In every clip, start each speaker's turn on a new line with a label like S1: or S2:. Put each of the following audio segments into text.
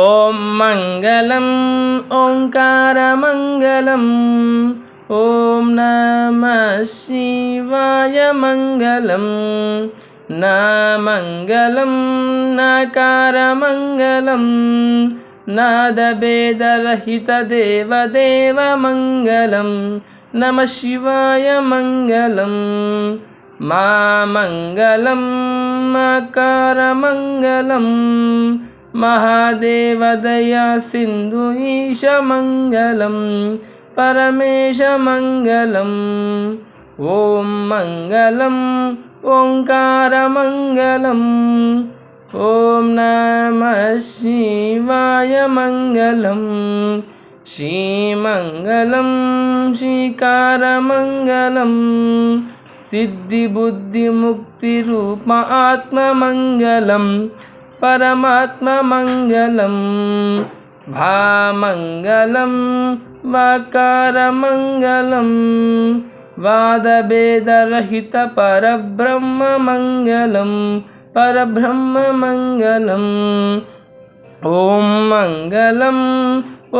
S1: ॐ मङ्गलम् ओङ्कारमङ्गलम् ॐ नमः शिवाय मङ्गलम् न मङ्गलं नकारमङ्गलम् नादभेदरहितदेवदेवमङ्गलं नमः शिवाय मङ्गलम् मा मङ्गलं मकारमङ्गलम् महादेवदया सिन्धु ईशमङ्गलं परमेशमङ्गलम् ॐ मङ्गलम् ओङ्कारमङ्गलम् ॐ नमः शिवाय मङ्गलम् श्रीमङ्गलं श्रीकारमङ्गलम् सिद्धिबुद्धिमुक्तिरूप आत्ममङ्गलं परमात्ममङ्गलं भामङ्गलं वाकारमङ्गलं वादभेदरहितपरब्रह्ममङ्गलं परब्रह्ममङ्गलम् ॐ मङ्गलम्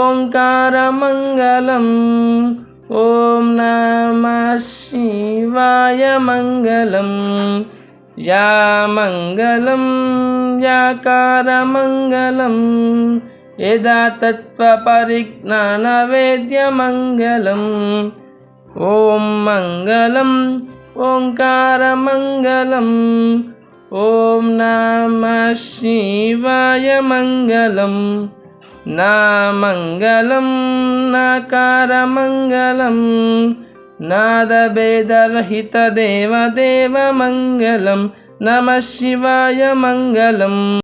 S1: ओङ्कारमङ्गलम् ॐ नमः शिवाय मङ्गलम् या मङ्गलं याकारमङ्गलं यदा तत्त्वपरिज्ञानवेद्यमङ्गलम् ॐ मङ्गलम् ओङ्कारमङ्गलम् ॐ नमः शिवाय मङ्गलम् न मङ्गलं नकारमङ्गलं नादभेदरहितदेवदेवमङ्गलं नमः शिवाय मङ्गलम्